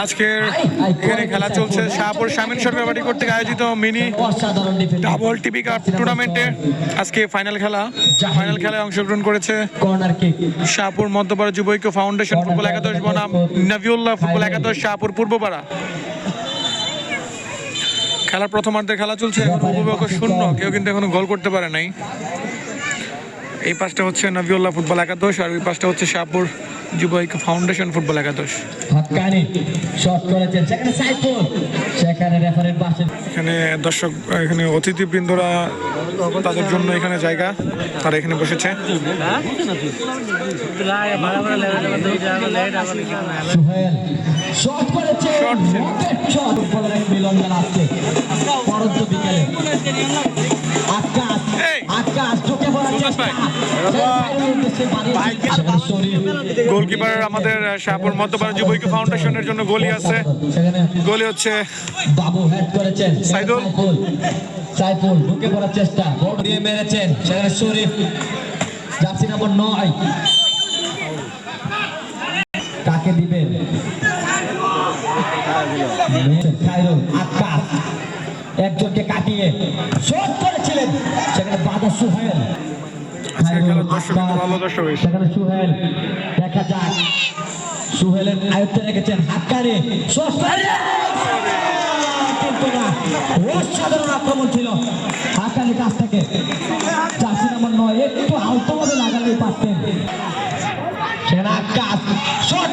আজকের এখানে খেলা চলছে। শাহপুর শামীম সরকার বাড়ি কর্তৃক আয়োজিত মিনি ডাবল টিপি কাপ টুর্নামেন্টে আজকে ফাইনাল খেলা। ফাইনাল খেলায় অংশগ্রহণ করেছে শাহপুর মধ্যপাড়া যুব ঐক্য ফাউন্ডেশন ফুটবল একাদশ বনাম নভিউল্লাহ ফুটবল একাদশ শাহপুর পূর্বপাড়া। খেলার প্রথমার্ধে খেলা চলছে এখন উপভোগ শূন্য। কেউ কিন্তু এখনও গোল করতে পারে নাই। এই পাশটা হচ্ছে নভিউল্লাহ ফুটবল একাদশ আর ওই পাশটা হচ্ছে শাহপুর যুব ঐক্য ফাউন্ডেশন ফুটবল একাদশ। এখানে দর্শক এখানে অতিথিবৃন্দরা তাদের জন্য এখানে জায়গা তারা এখানে বসেছে। শট করেছে শট। ফুটবলের এক মিলন মেলা আজকে পরন্ত বিকেলে। গোলকিপার আমাদের শাহপুর মধ্যপাড়া যুব ঐক্য ফাউন্ডেশনের জন্য গোলি আছে। গোলি হচ্ছে বাবু হেড করেছেন। সাইদুল। সাইফুল। ঢুকে পড়ার চেষ্টা। বল দিয়ে মেরেছেন। সেখানে শরীফ। জার্সি নম্বর নয়। কাকে দিবেন? আকাশ একজনকে কাটিয়ে শট করেছিলেন। সেখানে বাদা সুহেল। আজকের খেলার দর্শক কিন্তু ভালো দর্শক সেখানে সুহেল দেখা যাক। সুহেলের আয়ত্তে রেখেছেন হাক্কারে কিন্তু না অসাধারণ আক্রমণ ছিল হাক্কারের কাছ থেকে। চাষি নাম্বার নয় একটু আলতোভাবে লাগালেই পারতেন। সেখানে কাজ। শট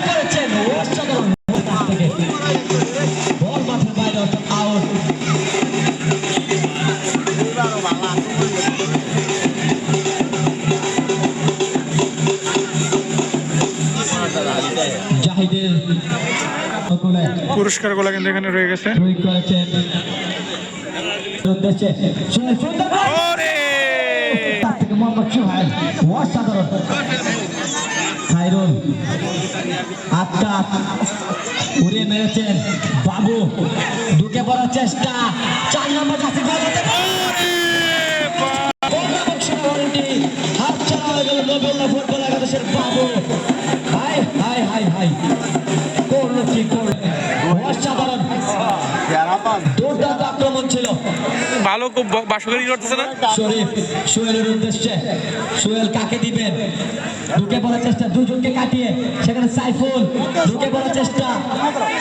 জাহিদের পুরস্কারগুলা কিন্তু এখানে রয়ে গেছে। খাইরুল মেরেছেন বাবু ঢুকে পড়ার চেষ্টা চার নম্বর কাছে হতে গেল ফুটবল একাদশের বাবু আক্রমণ ছিল। ভালো খুব বাসকারী করতেছে না? শরীফ সোহেলের উদ্দেশ্যে। সোহেল কাকে দিবেন ঢুকে পড়ার চেষ্টা দুজনকে কাটিয়ে সেখানে সাইফুল ঢুকে পড়ার চেষ্টা।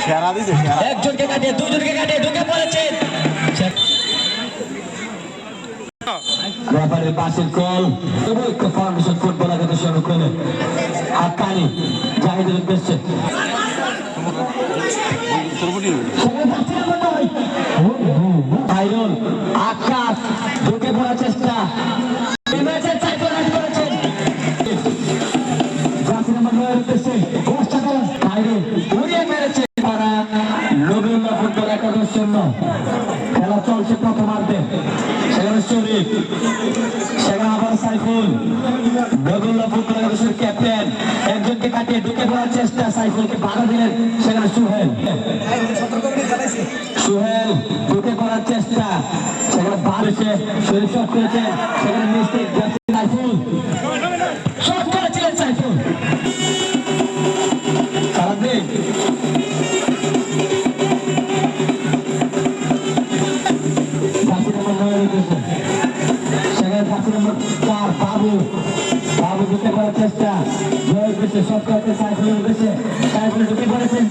সেরা দিছে একজনকে কাটিয়ে দুজনকে কাটিয়ে ঢুকে পড়েছেন রেফারির পাশের কল ঐক্য ফাউন্ডেশন ফুটবল একাদশের অনুক্রমে আকানি জাহিদের উদ্দেশ্যে খাইরুল আকাশ ঢুকে পড়ার চেষ্টা এমএসএ সাইফুল রান করেছেন জাসির আহমদ রয়ের উদ্দেশ্যে অসাধারণ খাইরুল উড়িয়ে মেরেছে তারা। নবীল্লাহ ফুটবল একাদশ শূন্য খেলা চলছে প্রথমার্ধে। সেখানে শরীফ, সেখানে আবার সাইফুল। নবীল্লাহ ফুটবল একাদশের ক্যাপ্টেন একজনকে কাটিয়ে ঢুকে পড়ার চেষ্টা সাইফুলকে বাধা দিলেন, সেখানে সুহেল। সুহেল চেষ্টা সেখানে বাড়ছে শরীফ শট সেখানে মিস্টেক চার বাবু বাবু ঢুকে পড়ার চেষ্টা। জয়ের উদ্দেশ্যে শট করেছে সাইফুলের উদ্দেশ্যে সাইফুল ঢুকে পড়েছেন